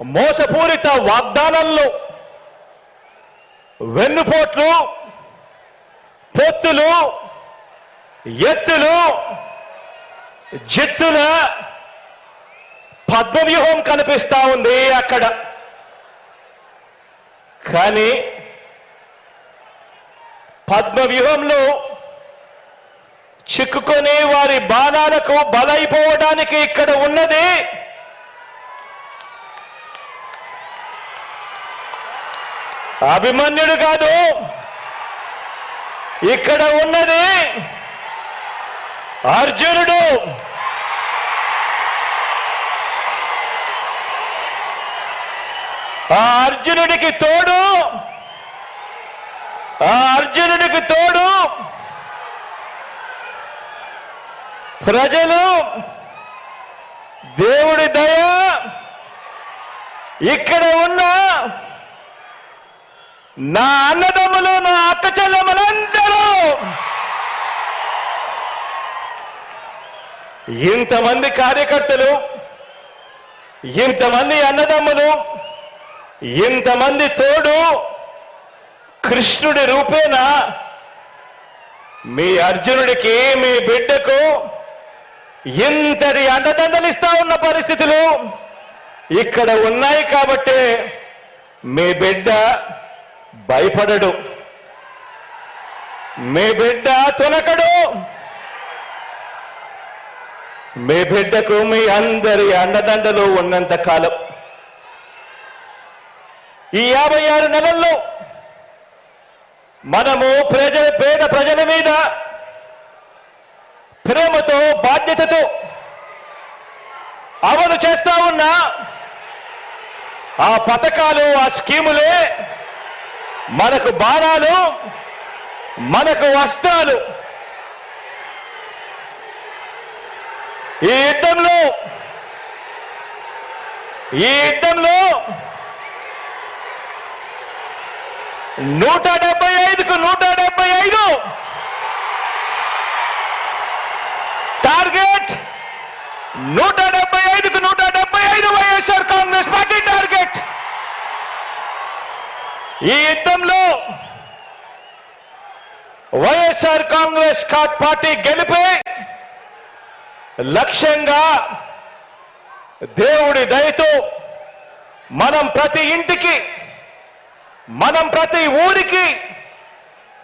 మోసపూరిత వాగ్దానాల్లో వెన్నుపోట్లు పొత్తులు ఎత్తులు జిత్తుల పద్మవ్యూహం కనిపిస్తా ఉంది అక్కడ. కానీ పద్మవ్యూహంలో చిక్కుకొని వారి బాణాలకు బలైపోవడానికి ఇక్కడ ఉన్నది అభిమన్యుడు కాదు. ఇక్కడ ఉన్నది అర్జునుడు. ఆ అర్జునుడికి తోడు. ఆ అర్జునుడికి తోడు. ప్రజలు. దేవుడి దయ. ఇక్కడ ఉన్న నా అన్నదమ్ములు నా అక్క చెల్లెమ్మలందరూ ఇంతమంది కార్యకర్తలు ఇంతమంది అన్నదమ్ములు ఇంతమంది తోడు కృష్ణుడి రూపేణ మీ అర్జునుడికి మీ బిడ్డకు ఇంతటి అండదండలు ఇస్తా ఉన్న పరిస్థితులు ఇక్కడ ఉన్నాయి కాబట్టి మీ బిడ్డ భయపడడు. మీ బిడ్డ తునకడు. మీ బిడ్డకు మీ అందరి అండదండలు ఉన్నంత కాలం. ఈ యాభై ఆరు నెలల్లో మనము ప్రజల పేద ప్రజల మీద ప్రేమతో బాధ్యతతో అమలు చేస్తా ఉన్న ఆ పథకాలు ఆ స్కీములే మనకు బాణాలు మనకు వస్త్రాలు. ఈ యుద్ధంలో ఈ యుద్ధంలో నూట డెబ్బై ఐదుకు నూట డెబ్బై ఐదు. టార్గెట్ నూట డెబ్బై ఐదుకు నూట డెబ్బై ఐదు వైఎస్ఆర్ కాంగ్రెస్ పార్టీ టార్గెట్ ఈ యుద్ధంలో వైఎస్ఆర్ కాంగ్రెస్ పార్టీ గెలిపే లక్ష్యంగా దేవుడి దయతో మనం ప్రతి ఇంటికి మనం ప్రతి ఊరికి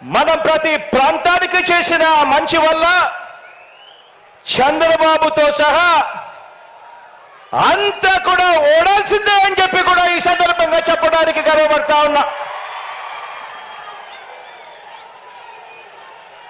మనం ప్రతి ప్రాంతానికి చేసిన మంచి వల్ల చంద్రబాబుతో సహా అంతా కూడా ఓడాల్సిందే అని చెప్పి కూడా ఈ సందర్భంగా చెప్పడానికి గర్వపడతా ఉన్నా.